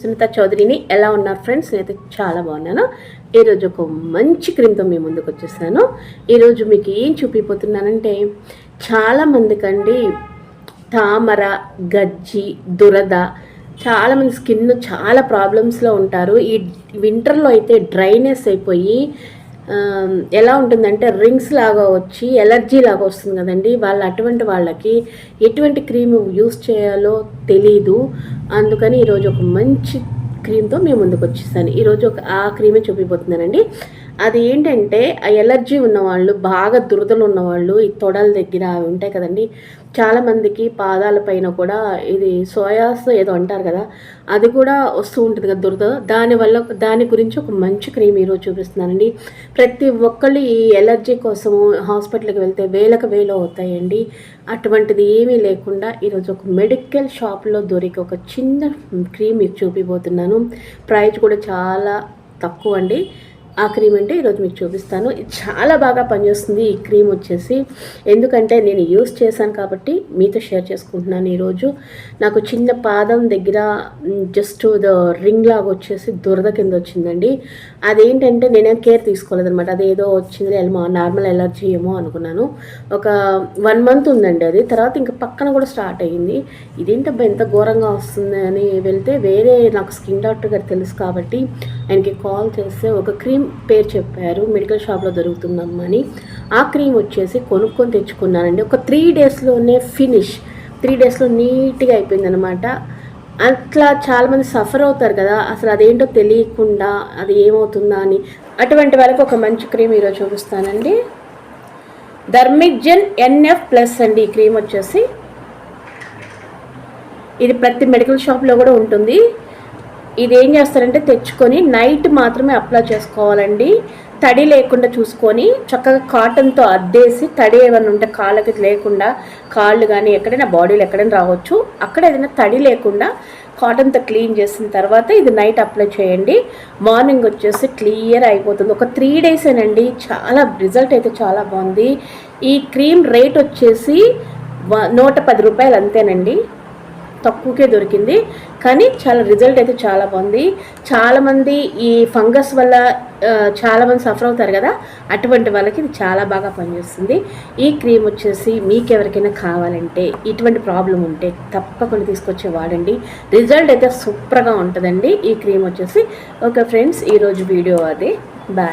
సునీత చౌదరిని ఎలా ఉన్నారు ఫ్రెండ్స్? నేనైతే చాలా బాగున్నాను. ఈరోజు ఒక మంచి క్రీమ్తో మీ ముందుకు వచ్చేసాను. ఈరోజు మీకు ఏం చూపిపోతున్నానంటే చాలామందికండి తామర గజ్జి దురద చాలామంది స్కిన్ చాలా ప్రాబ్లమ్స్లో ఉంటారు. ఈ వింటర్లో అయితే డ్రైనెస్ అయిపోయి ఎలా ఉంటుందంటే రింగ్స్ లాగా వచ్చి ఎలర్జీ లాగా వస్తుంది కదండి. వాళ్ళ అటువంటి వాళ్ళకి ఎటువంటి క్రీమ్ యూస్ చేయాలో తెలీదు. అందుకని ఈరోజు ఒక మంచి క్రీమ్తో మేము ముందుకు వచ్చేసాను. ఈరోజు ఒక ఆ క్రీమే చూపిపోతున్నానండి అది ఏంటంటే ఆ ఎలర్జీ ఉన్నవాళ్ళు బాగా దురదలు ఉన్నవాళ్ళు ఈ తొడల దగ్గర అవి ఉంటాయి కదండి. చాలామందికి పాదాల పైన కూడా ఇది సోయాస్ ఏదో అంటారు కదా అది కూడా వస్తూ ఉంటుంది కదా దురద. దానివల్ల దాని గురించి ఒక మంచి క్రీమ్ ఈరోజు చూపిస్తున్నానండి. ప్రతి ఒక్కళ్ళు ఈ ఎలర్జీ కోసము హాస్పిటల్కి వెళ్తే వేలకు వేలు అవుతాయండి. అటువంటిది ఏమీ లేకుండా ఈరోజు ఒక మెడికల్ షాప్లో దొరికే ఒక చిన్న క్రీమ్ మీకు చూపిపోతున్నాను ప్రైస్ కూడా చాలా తక్కువ అండి ఆ క్రీమ్ అంటే ఈరోజు మీకు చూపిస్తాను. ఇది చాలా బాగా పనిచేస్తుంది ఈ క్రీమ్ వచ్చేసి. ఎందుకంటే నేను యూస్ చేశాను కాబట్టి మీతో షేర్ చేసుకుంటున్నాను ఈరోజు. నాకు చిన్న పాదం దగ్గర జస్ట్ ద రింగ్ లాగా వచ్చేసి దురద కింద వచ్చిందండి. అదేంటంటే నేనేం కేర్ తీసుకోలేదనమాట అదేదో వచ్చింది ఏమో నార్మల్ ఎలర్జీ ఏమో అనుకున్నాను. ఒక వన్ మంత్ ఉందండి అది. తర్వాత ఇంకా పక్కన కూడా స్టార్ట్ అయ్యింది. ఇదేంటబ్బా ఎంత ఘోరంగా వస్తుంది అని వెళ్తే వేరే నాకు స్కిన్ డాక్టర్ గారు తెలుసు కాబట్టి ఆయనకి కాల్ చేస్తే ఒక క్రీమ్ పేరు చెప్పారు మెడికల్ షాప్లో దొరుకుతుందమ్మని. ఆ క్రీమ్ వచ్చేసి కొనుక్కొని తెచ్చుకున్నానండి. ఒక త్రీ డేస్లోనే ఫినిష్ త్రీ డేస్లో నీట్గా అయిపోయిందనమాట అట్లా చాలామంది సఫర్ అవుతారు కదా. అసలు అదేంటో తెలియకుండా అది ఏమవుతుందా అని. అటువంటి వాళ్ళకి ఒక మంచి క్రీమ్ ఈరోజు చూపిస్తానండి. ధర్మిజన్ ఎన్ఎఫ్ ప్లస్ అండి ఈ క్రీమ్ వచ్చేసి. ఇది ప్రతి మెడికల్ షాప్లో కూడా ఉంటుంది. ఇది ఏం చేస్తారంటే తెచ్చుకొని నైట్ మాత్రమే అప్లై చేసుకోవాలండి. తడి లేకుండా చూసుకొని చక్కగా కాటన్తో అద్దేసి తడి ఏమైనా ఉంటే కాళ్ళకి లేకుండా కాళ్ళు కానీ ఎక్కడైనా బాడీలో ఎక్కడైనా రావచ్చు. అక్కడ ఏదైనా తడి లేకుండా కాటన్తో క్లీన్ చేసిన తర్వాత ఇది నైట్ అప్లై చేయండి. మార్నింగ్ వచ్చేసి క్లియర్ అయిపోతుంది. ఒక త్రీ డేసేనండి చాలా రిజల్ట్ అయితే చాలా బాగుంది. ఈ క్రీమ్ రేట్ వచ్చేసి వ- నూట పది రూపాయలు అంతేనండి. తక్కువకే దొరికింది. కానీ చాలా రిజల్ట్ అయితే చాలా బాగుంది. చాలామంది ఈ ఫంగస్ వల్ల చాలామంది సఫర్ అవుతారు కదా అటువంటి వాళ్ళకి ఇది చాలా బాగా పనిచేస్తుంది. ఈ క్రీమ్ వచ్చేసి మీకు ఎవరికైనా కావాలంటే ఇటువంటి ప్రాబ్లం ఉంటే తప్పకుండా తీసుకొచ్చి వాడండి. రిజల్ట్ అయితే సూపర్గా ఉంటుందండి. ఈ క్రీమ్ వచ్చేసి. ఓకే ఫ్రెండ్స్ ఈరోజు వీడియో అది. బాయ్.